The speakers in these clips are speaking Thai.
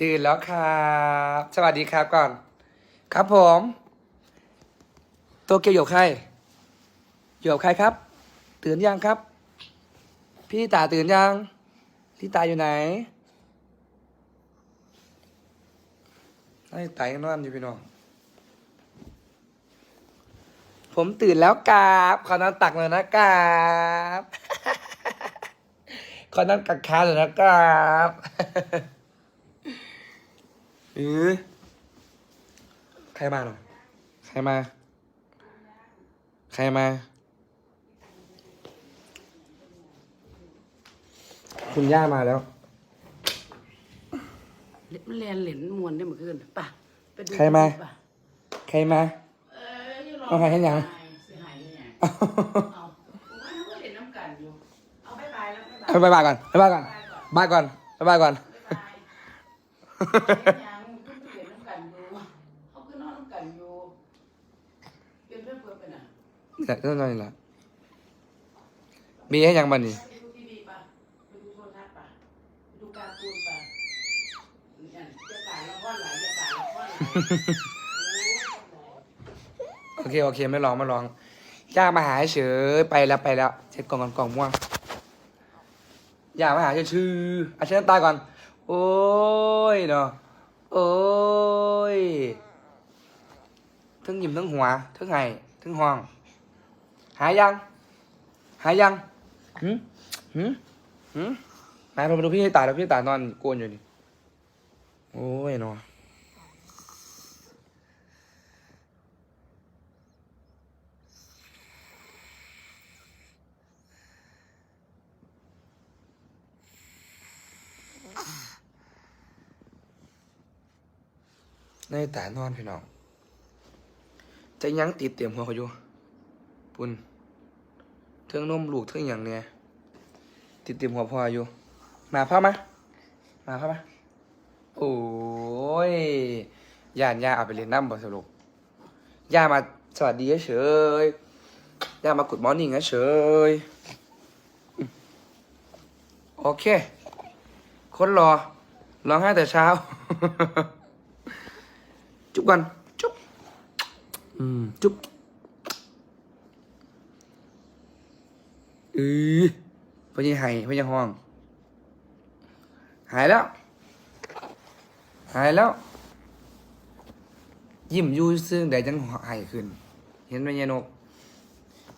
ตื่นแล้วครับสวัสดีครับก่อน ครับผมโตเกียวอยู่กับใครอยู่กับใครครับ ตื่นยังครับ พี่ตาตื่นยังพี่ตาอยู่ไหนไอ้ตายังนอนอยู่พี่น้องผมตื่นแล้วกราบขอนอนตักเลยนะกราบขอนอนกักขาเลยนะกราบ เออใครมาหน่อยใครมา ใครมา คุณย่ามาแล้ว มันเรียนเหรียญมวนได้เมื่อคืนป่ะไปดูใครมา ป่ะใครมา เอออยู่รเอาใครให้ยังสิหายให้ยังเอาผมว่าเขาก็เล่นน้ำกันอยู่ เอาไปบายแล้วไปบายเอาไปบายก่อนไปบายก่อนบายก่อนไปบายก่อน ไปบายยังเพิ่งเล่นน้ำกันอยู่เขาก็นอนน้ำกันอยู่เป็นเพื่อนเพื่อนไปน่ะเนี่ยเรื่องอะไรล่ะ มีให้ยังบันนี่ไปดูทีวีป่ะไปดูโทรทัศน์ป่ะไปดูการ์ตูนป่ะเนี่ยจะการละครหลายจะการละครหลายโอ้ยโอเค โอเค ไม่ร้อง ไม่ร้องย่ามาหาเฉยไปแล้วไปแล้วเช็ดกล่องก่อนกล่องม่วงย่ามาหาเฉยชื่ออาเชิญตายก่อน โอ้ยเนาะโอ้ยทั้งยิ้มทั้งหัวทั้งไห้ทั้งห้อง หายยัง หายยังหืมหืมหืมมาเรามาดูพี่ให้ตายแล้วพี่ตายนอนโกนอยู่นี่ โอ้ยเนาะในแต่นอนพี่น้องจะยังติดเตรียมหัวเขาอยู่ปุ่นเทิงนมลูกเทิงอย่างเนี่ยติดตรียมหัวพ่ออยู่ มาพ่อมามาพ่อมาโอ้ยย่านย่าเอาไปเรียนน้ำบ่สรุปย่ามาสวัสดีเฉยย่ามากดมอร์นิ่งเฉยโอเค คนรอร้องไห้แต่เช้า จุ๊บก่อนจุ๊บ อืม จุ๊บ อือพยังหายพยังห้อง หายแล้ว หายแล้ว ยิ้มยู่ซึ่งใดจังหายขึ้น เห็นไหมยายนก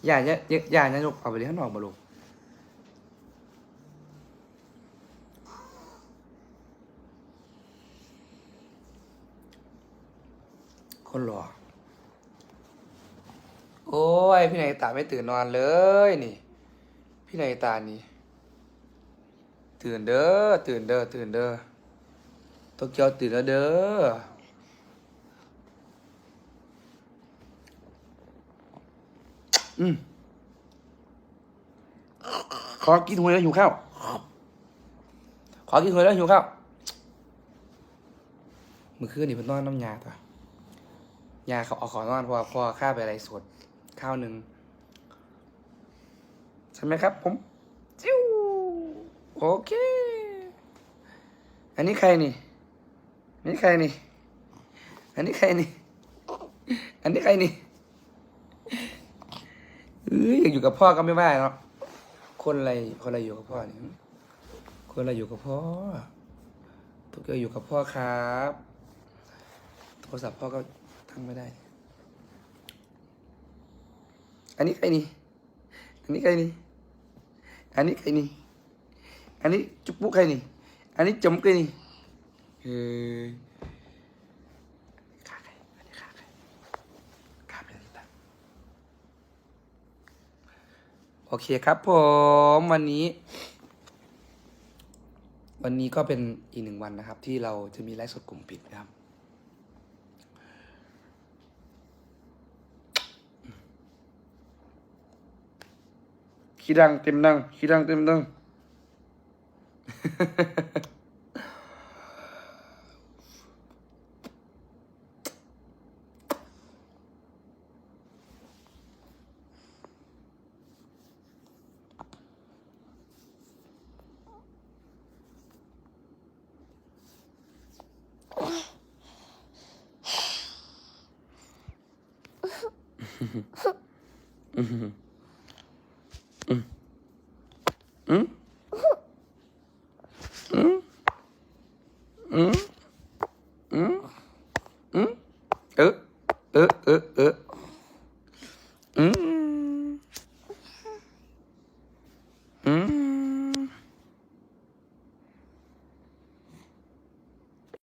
อย่าอย่าอย่าอย่ายายนกเอาไปเลี้ยข้างนอกมาลูกคนหล่อโอ้ย พี่ไหนตาไม่ตื่นนอนเลยนี่ พี่ไหนตานี่ตื่นเด้อตื่นเด้อตื่นเด้อโตเกียวตื่นแล้วเด้ออืมขอกินหวยแล้วหิวข้าวขอกินหวยแล้วหิวข้าวเมื่อคืนนี่เพิ่นนอนน้ำยาตัวยาเขาเอาขอนอนเพราะว่าพ่อข้าไปอะไรสดข้าวหนึ่ง ช่ไหมครับผมจิ้วโอเค อันนี้ใครนี่อันนี้ใครนี่ อันนี้ใครนี่ อันนี้ใครนี่เอ้ยอยากอยู่กับพ่อก็ไม่ว่าเนาะคนอะไรคนอะไรอยู่กับพ่อเนี่ยคนอะไรอยู่กับพ่อทุกคนอยู่กับพ่อครับโทรศัพท์พ่อก็ตั้งไม่ได้ อันนี้ใครนี่ อันนี้ใครนี่ อันนี้ใครนี่ อันนี้จุกปุ๊ใครนี่ อันนี้จมใครนี่เออขาใครอันนี้ขาใครขาเป็นอะไรโอเคครับผมวันนี้ วันนี้ก็เป็นอีกหนึ่งวันนะครับ ที่เราจะมีไลฟ์สดกลุ่มปิดนะครับ khi đăng tiềm năng khi đăng tiềm năng Mm-hmm. 嗯？嗯？嗯？嗯？嗯？呃呃呃呃嗯？